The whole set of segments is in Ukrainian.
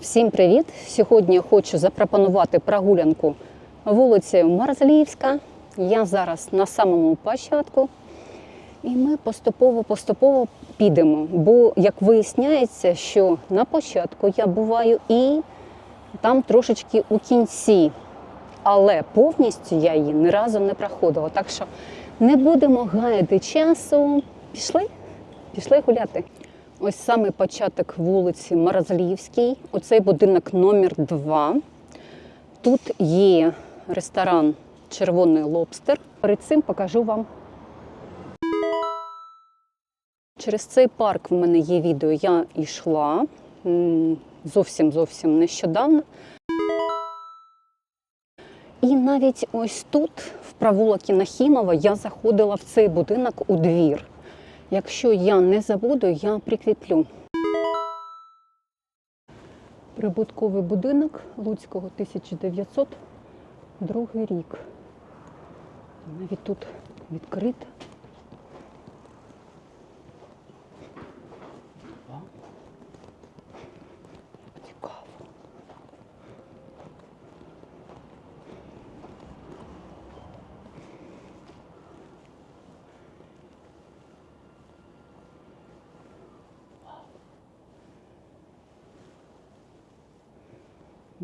Всім привіт! Сьогодні хочу запропонувати прогулянку вулицею Марзлівська. Я зараз на самому початку. І ми поступово-поступово підемо. Бо, як виясняється, що на початку я буваю і там трошечки у кінці. Але повністю я її ні разу не проходила. Так що не будемо гаяти часу. Пішли? Пішли гуляти. Ось саме початок вулиці Морозлівській. Оцей будинок номер 2. Тут є ресторан Червоний лобстер. Перед цим покажу вам. Через цей парк в мене є відео. Я йшла зовсім зовсім нещодавно. І навіть ось тут, в провулокі Нахімова, я заходила в цей будинок у двір. Якщо я не забуду, я прикріплю. Прибутковий будинок Луцького 1902 рік. Навіть тут відкрито.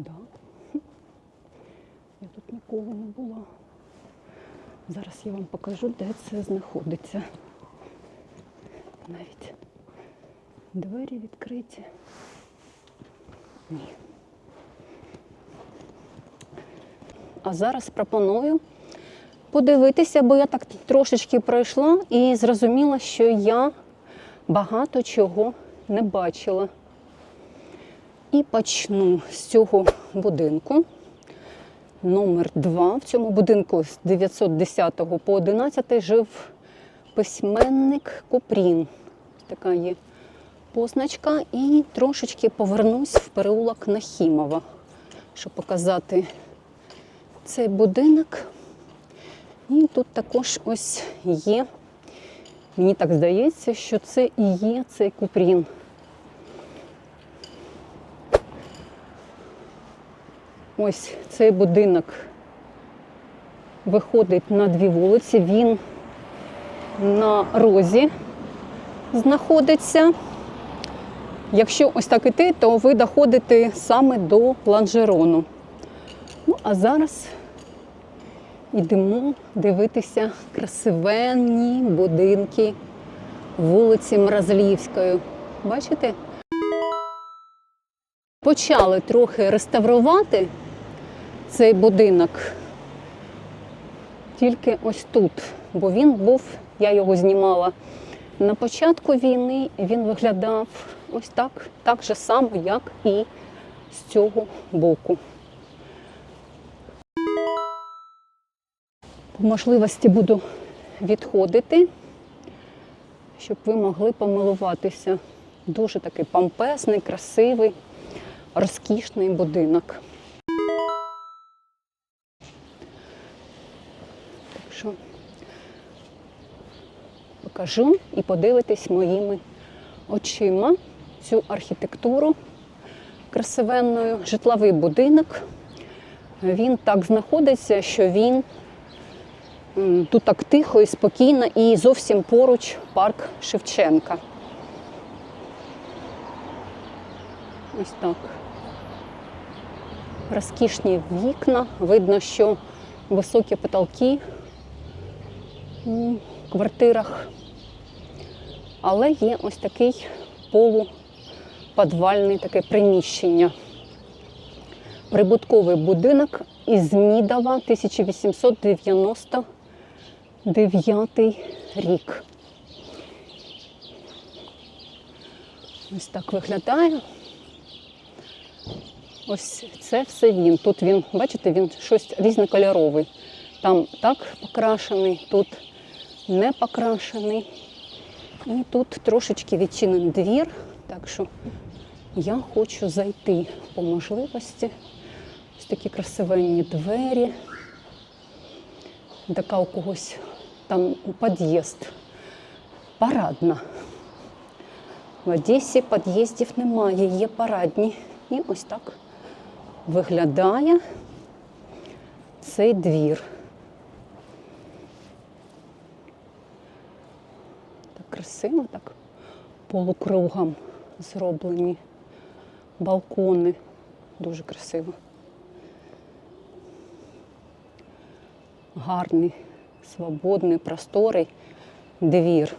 Да. Я тут ніколи не була. Зараз я вам покажу, де це знаходиться. Навіть двері відкриті. Ні. А зараз пропоную подивитися, бо я так трошечки пройшла і зрозуміла, що я багато чого не бачила. І почну з цього будинку. Номер 2. В цьому будинку з 910 по 11 жив письменник Купрін. Така є позначка. І трошечки повернусь в переулок Нахімова, щоб показати цей будинок. І тут також ось є. Мені так здається, що це і є цей Купрін. Ось цей будинок виходить на дві вулиці. Він на розі знаходиться. Якщо ось так іти, то ви доходите саме до ланжерону. Ну, а зараз йдемо дивитися красивенні будинки вулиці Мразлівської. Бачите? Почали трохи реставрувати цей будинок тільки ось тут, бо він був, я його знімала на початку війни, він виглядав ось так, так же само, як і з цього боку. По можливості буду відходити, щоб ви могли помилуватися. Дуже такий помпезний, красивий розкішний будинок. Що покажу і подивитись моїми очима цю архітектуру красивенною. Житловий будинок. Він так знаходиться, що він тут так тихо і спокійно, і зовсім поруч парк Шевченка. Ось так. Розкішні вікна. Видно, що високі потолки у квартирах. Але є ось такий полуподвальний таке приміщення. Прибутковий будинок із Мідова 1899 рік. Ось так виглядає. Ось це все він. Тут він, бачите, він щось різнокольоровий. Там так покрашений, тут не покрашений. І тут трошечки відчинений двір, так що я хочу зайти по можливості. Ось такі красивенні двері. Така у когось там під'їзд. Парадна. В Одесі під'їздів немає, є парадні. І ось так виглядає цей двір. Так красиво, так полукругом зроблені балкони. Дуже красиво. Гарний, свободний, просторий двір.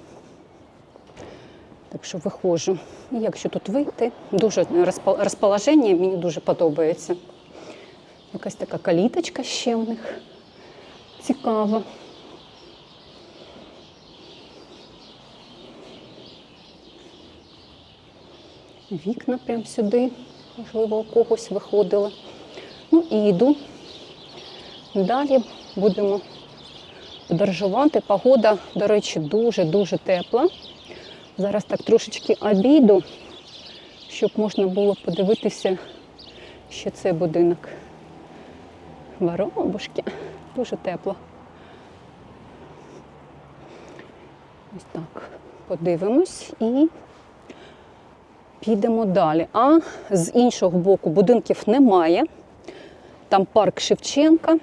Так що виходжу. І якщо тут вийти, дуже розположення мені дуже подобається. Якась така каліточка ще в них цікава. Вікна прямо сюди, можливо, у когось виходили. Ну і йду. Далі будемо подорожувати. Погода, до речі, дуже-дуже тепла. Зараз так трошечки обійду, щоб можна було подивитися, що це будинок. Воробушки. Дуже тепло. Ось так. Подивимось і підемо далі. А з іншого боку будинків немає. Там парк Шевченка.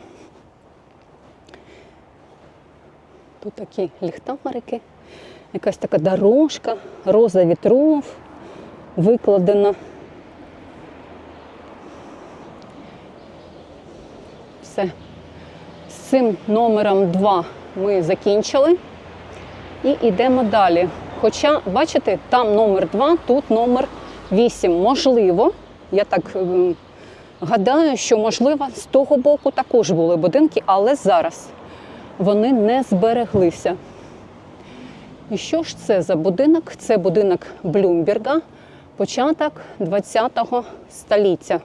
Тут такі ліхтарики, якась така дорожка, роза вітров викладена. Все. З цим номером 2 ми закінчили і йдемо далі. Хоча, бачите, там номер 2, тут номер 8. Можливо, я так ем, гадаю, що можливо з того боку також були будинки, але зараз вони не збереглися. І що ж це за будинок? Це будинок Блюмберга, початок ХХ століття.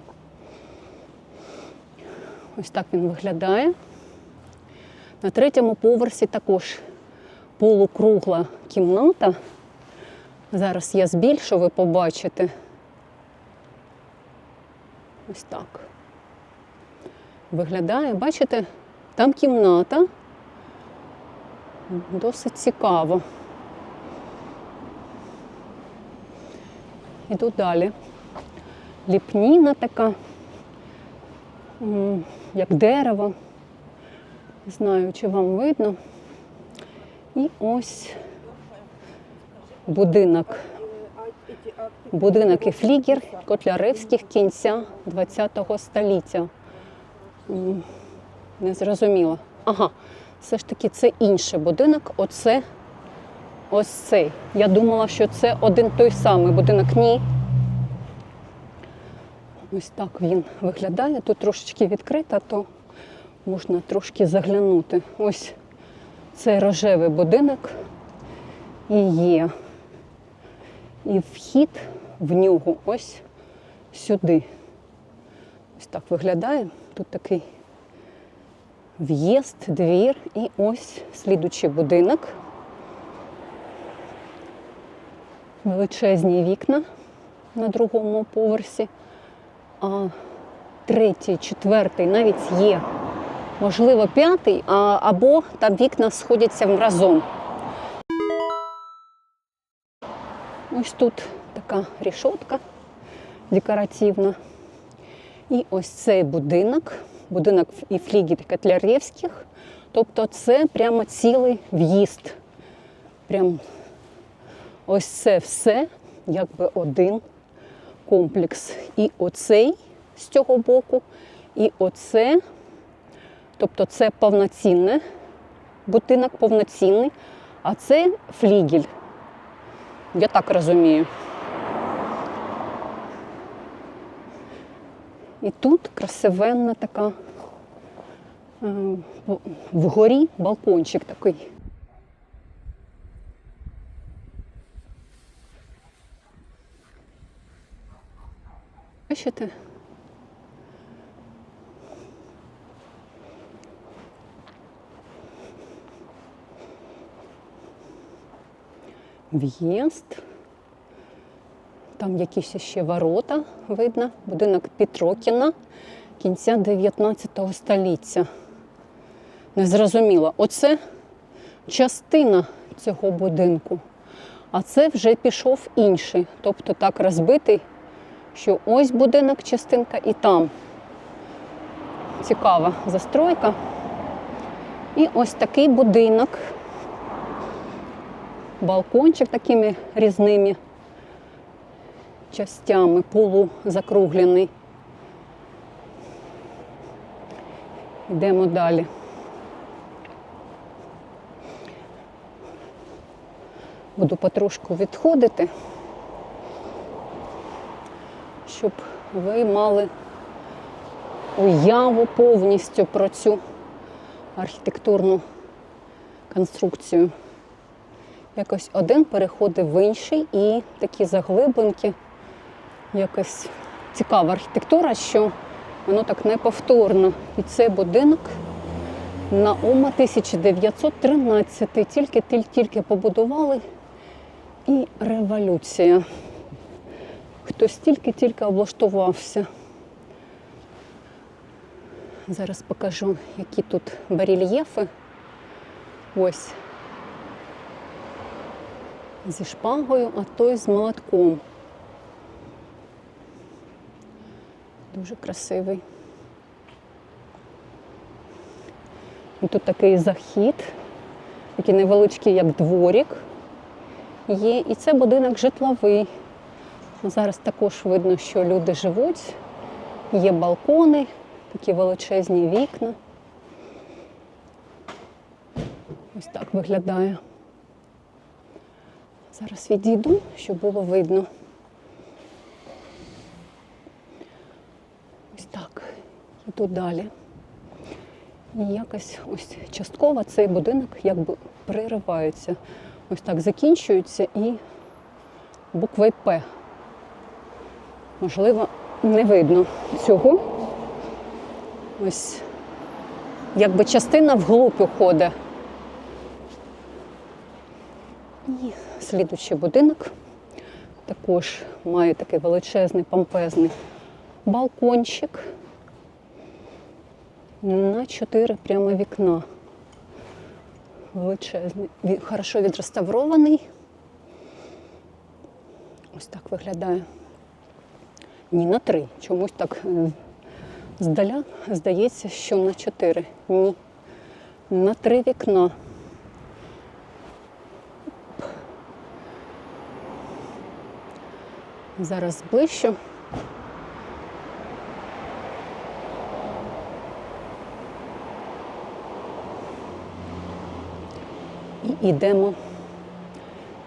Ось так він виглядає. На третьому поверсі також полукругла кімната. Зараз я збільшу, ви побачите. Ось так. Виглядає, бачите, там кімната. Досить цікаво. Іду далі. Ліпніна така, як дерево. Не знаю, чи вам видно. І ось будинок. Будинок і флігер Котляревських кінця ХХ століття. Не зрозуміло. Ага, все ж таки це інший будинок. Оце ось цей. Я думала, що це один той самий будинок. Ні. Ось так він виглядає. Тут трошечки відкрита, то можна трошки заглянути. Ось цей рожевий будинок і є. І вхід в нього ось сюди. Ось так виглядає. Тут такий в'їзд, двір і ось слідучий будинок. Величезні вікна на другому поверсі, а третій, четвертий навіть є. Можливо, п'ятий, або там вікна сходяться разом. Ось тут така рішотка декоративна. І ось цей будинок, будинок і флігід Котляревських. Тобто це прямо цілий в'їзд. Прям ось це все якби один комплекс. І оцей з цього боку, і оце, тобто це повноцінне, будинок повноцінний, а це флігель. Я так розумію. І тут красивенна така е, вгорі балкончик такий. Бачите? В'їзд. Там якісь ще ворота видно. Будинок Петрокіна кінця 19 століття. Незрозуміло. Оце частина цього будинку. А це вже пішов інший. Тобто так розбитий що ось будинок, частинка і там. Цікава застройка. І ось такий будинок. Балкончик такими різними частями, полузакруглений. Йдемо далі. Буду потрошку відходити, щоб ви мали уяву повністю про цю архітектурну конструкцію. Якось один переходить в інший і такі заглибинки, якось цікава архітектура, що воно так неповторно. І цей будинок Наума 1913. Тільки тільки побудували і революція. Хтось тільки-тільки облаштувався. Зараз покажу, які тут барельєфи. Ось. Зі шпагою, а той з молотком. Дуже красивий. І тут такий захід, такий невеличкий, як дворік є. І це будинок житловий. Зараз також видно, що люди живуть, є балкони, такі величезні вікна. Ось так виглядає. Зараз відійду, щоб було видно. Ось так. Іду далі. І якось ось частково цей будинок якби приривається. Ось так закінчується і буквою П. Можливо, не видно цього. Ось якби частина вглуб уходить. І слідуючий будинок також має такий величезний, помпезний балкончик на чотири прямо вікна. Величезний, хорошо відреставрований. Ось так виглядає. Ні, на три. Чомусь так е, здаля здається, що на чотири. Ні. На три вікна. Зараз ближче. І йдемо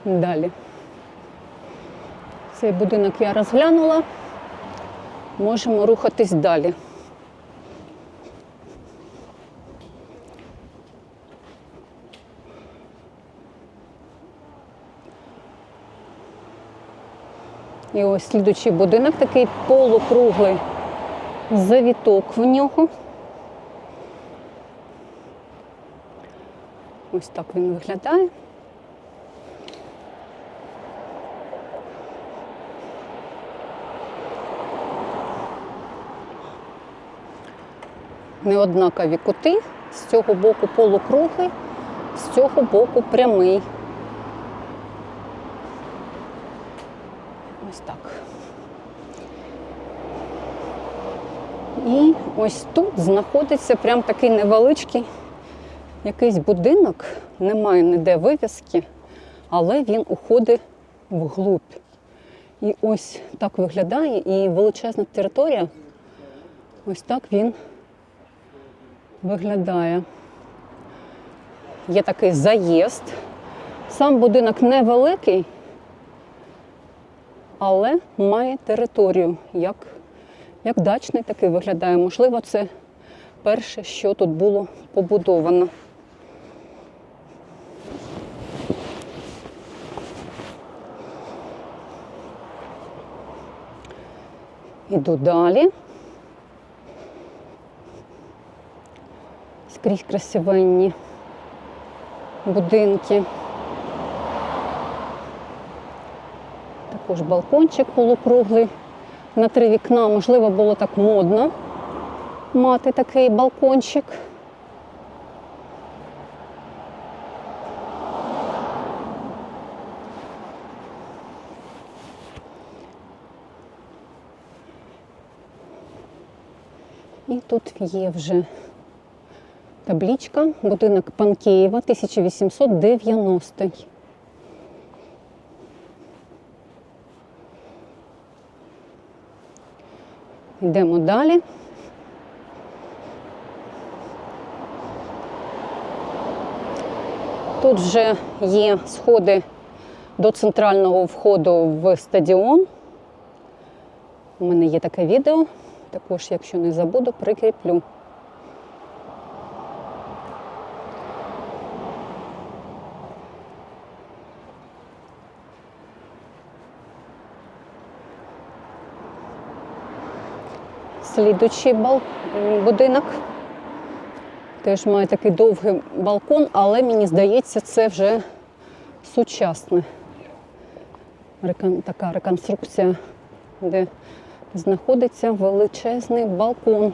далі. Цей будинок я розглянула. Можемо рухатись далі. І ось слідучий будинок такий полукруглий завіток в нього. Ось так він виглядає. Неоднакові кути, з цього боку полукруглий, з цього боку прямий. Ось так. І ось тут знаходиться прям такий невеличкий якийсь будинок, немає ніде вивіски, але він уходить вглуб. І ось так виглядає, і величезна територія. Ось так він виглядає. Є такий заїзд. Сам будинок невеликий, але має територію, як, як дачний такий виглядає. Можливо, це перше, що тут було побудовано. Іду далі. Скрізь красивенні будинки. Також балкончик полукруглий на три вікна, можливо, було так модно мати такий балкончик. І тут є вже таблічка, будинок Панкеєва, 1890 Йдемо далі. Тут вже є сходи до центрального входу в стадіон. У мене є таке відео. Також, якщо не забуду, прикріплю. Слідучий будинок теж має такий довгий балкон, але мені здається, це вже сучасне. Така реконструкція, де знаходиться величезний балкон.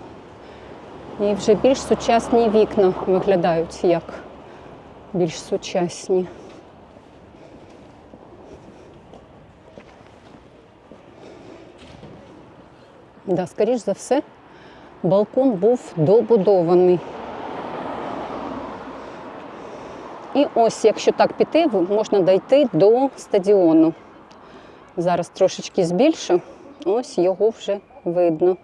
І вже більш сучасні вікна виглядають як більш сучасні. Да, скоріш за все, балкон був добудований. І ось, якщо так піти, можна дійти до стадіону. Зараз трошечки збільшу, ось його вже видно.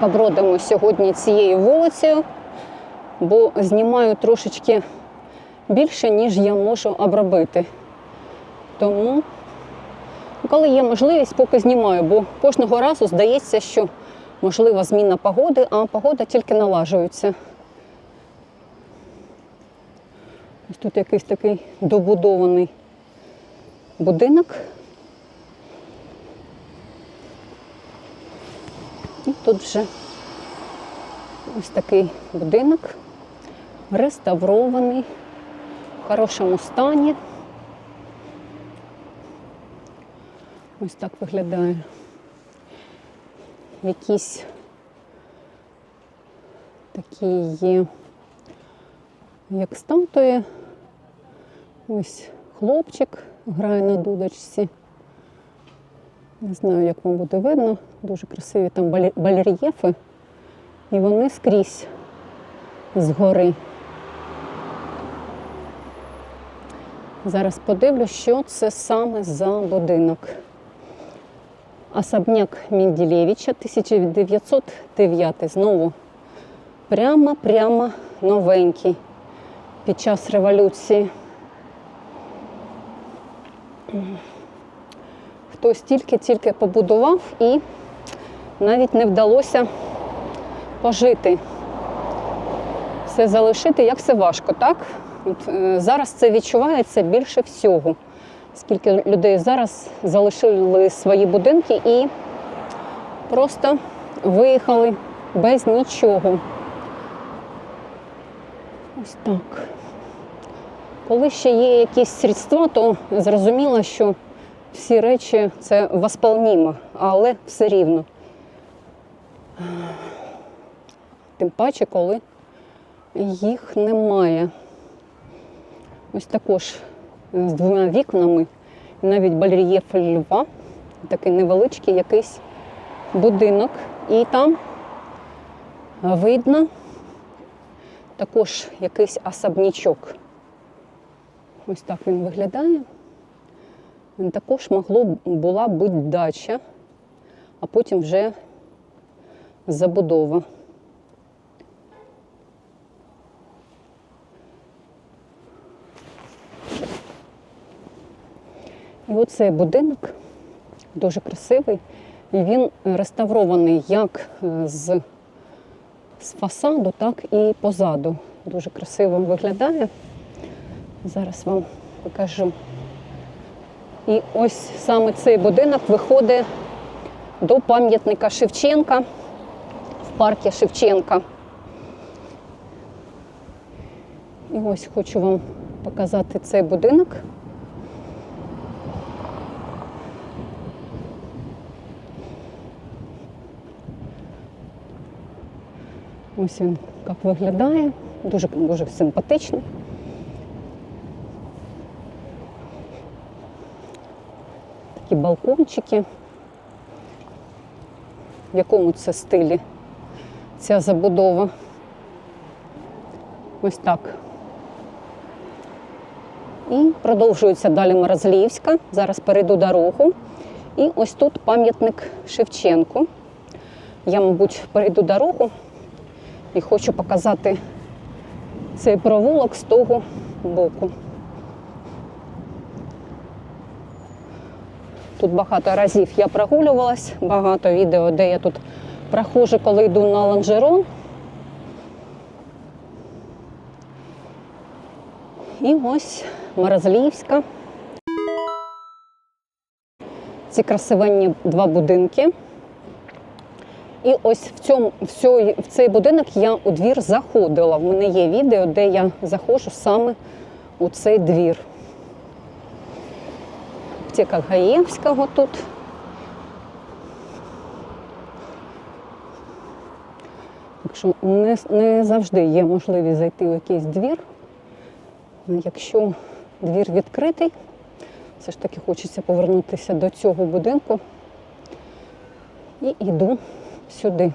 Побродимо сьогодні цією вулицею, бо знімаю трошечки більше, ніж я можу обробити. Тому коли є можливість, поки знімаю, бо кожного разу здається, що можлива зміна погоди, а погода тільки налажується. Ось тут якийсь такий добудований будинок. І тут вже ось такий будинок, реставрований, в хорошому стані. Ось так виглядає. Якісь такі є, як статуї. Ось хлопчик грає на дудочці. Не знаю, як вам буде видно. Дуже красиві там балер'єфи. І вони скрізь згори. Зараз подивлюсь, що це саме за будинок. Особняк Мінділєвича 1909. Знову прямо-прямо новенький під час революції. Хтось тільки-тільки побудував і навіть не вдалося пожити. Все залишити, як все важко, так? От, е, зараз це відчувається більше всього. Скільки людей зараз залишили свої будинки і просто виїхали без нічого. Ось так. Коли ще є якісь средства, то зрозуміло, що всі речі це восполнімо, але все рівно. Тим паче, коли їх немає. Ось також з двома вікнами, навіть бальрієф льва, такий невеличкий якийсь будинок. І там видно також якийсь особнячок. Ось так він виглядає. Також могло була бути дача, а потім вже забудова. І оцей будинок дуже красивий. І він реставрований як е, з, з фасаду, так і позаду. Дуже красиво виглядає. Зараз вам покажу. І ось саме цей будинок виходить до пам'ятника Шевченка в парку Шевченка. І ось хочу вам показати цей будинок. Ось він як виглядає, дуже дуже симпатичний. Такі балкончики. В якому це стилі ця забудова? Ось так. І продовжується далі Морозлівська. Зараз перейду дорогу. І ось тут пам'ятник Шевченку. Я, мабуть, перейду дорогу і хочу показати цей провулок з того боку. Тут багато разів я прогулювалась, багато відео, де я тут проходжу, коли йду на лонжерон. І ось Морозлівська. Ці красивенні два будинки. І ось в, цьому, в, цей будинок я у двір заходила. В мене є відео, де я заходжу саме у цей двір. Аптека Гаєвського тут. Так що не, не завжди є можливість зайти в якийсь двір. Якщо двір відкритий, все ж таки хочеться повернутися до цього будинку і йду сюди.